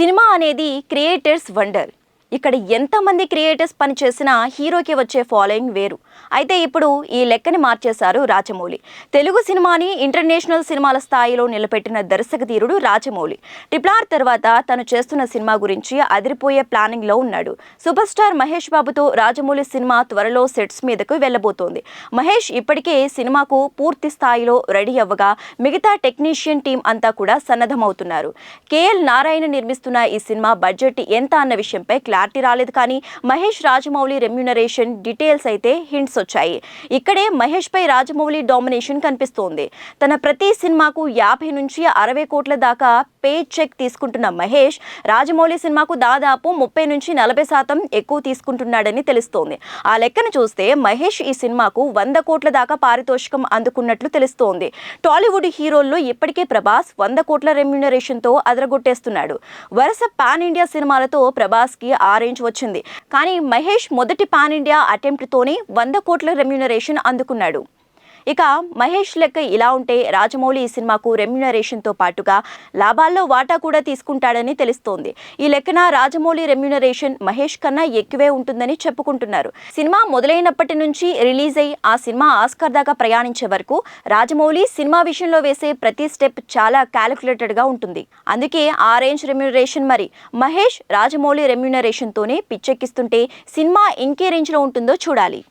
Cinema అనేది creators wonder. ఇక్కడ ఎంతమంది క్రియేటర్స్ పని చేసినా హీరోకి వచ్చే ఫాలోయింగ్ వేరు. అయితే ఇప్పుడు ఈ లెక్కని మార్చేశారు రాజమౌళి. తెలుగు సినిమాని ఇంటర్నేషనల్ సినిమాల స్థాయిలో నిలబెట్టిన దర్శక ధీరుడు రాజమౌళి. ట్రిపుల్ ఆర్ తర్వాత తను చేస్తున్న సినిమా గురించి అదిరిపోయే ప్లానింగ్లో ఉన్నాడు. సూపర్ స్టార్ మహేష్ బాబుతో రాజమౌళి సినిమా త్వరలో సెట్స్ మీదకు వెళ్ళబోతోంది. మహేష్ ఇప్పటికే సినిమాకు పూర్తి స్థాయిలో రెడీ అవ్వగా మిగతా టెక్నీషియన్ టీం అంతా కూడా సన్నద్ధమవుతున్నారు. కేఎల్ నారాయణ నిర్మిస్తున్న ఈ సినిమా బడ్జెట్ ఎంత అన్న విషయంపై క్లారిటీ రాలేదు కానీ మహేష్ రాజమౌళి రెమ్యునరేషన్ డీటెయిల్స్ అయితే హింట్స్ వచ్చాయి. ఇక్కడే మహేష్ పై రాజమౌళి డామినేషన్ కనిపిస్తోంది. తన ప్రతి సినిమాకు యాభై నుంచి అరవై కోట్ల దాకా పే చెక్ తీసుకుంటున్న మహేష్ రాజమౌళి సినిమాకు దాదాపు ముప్పై నుంచి నలభై శాతం ఎక్కువ తీసుకుంటున్నాడని తెలుస్తోంది. ఆ లెక్కను చూస్తే మహేష్ ఈ సినిమాకు వంద కోట్ల దాకా పారితోషికం అందుకున్నట్లు తెలుస్తోంది. టాలీవుడ్ హీరోల్లో ఇప్పటికే ప్రభాస్ వంద కోట్ల రెమ్యునరేషన్తో అదరగొట్టేస్తున్నాడు. వరుస పాన్ ఇండియా సినిమాలతో ప్రభాస్కి ఆ రేంజ్ వచ్చింది. కానీ మహేష్ మొదటి పాన్ ఇండియా అటెంప్ట్తోనే వంద కోట్ల రెమ్యునరేషన్ అందుకున్నాడు. ఇక మహేష్ లెక్క ఇలా ఉంటే రాజమౌళి ఈ సినిమాకు రెమ్యునరేషన్తో పాటుగా లాభాల్లో వాటా కూడా తీసుకుంటాడని తెలుస్తోంది. ఈ లెక్కన రాజమౌళి రెమ్యునరేషన్ మహేష్ కన్నా ఎక్కువే ఉంటుందని చెప్పుకుంటున్నారు. సినిమా మొదలైనప్పటి నుంచి రిలీజ్ అయి ఆ సినిమా ఆస్కర్ దాకా ప్రయాణించే వరకు రాజమౌళి సినిమా విషయంలో వేసే ప్రతి స్టెప్ చాలా క్యాలిక్యులేటెడ్గా ఉంటుంది. అందుకే ఆ రేంజ్ రెమ్యునరేషన్ మరి మహేష్ రాజమౌళి రెమ్యునరేషన్తోనే పిచ్చెక్కిస్తుంటే సినిమా ఇంకే రేంజ్లో ఉంటుందో చూడాలి.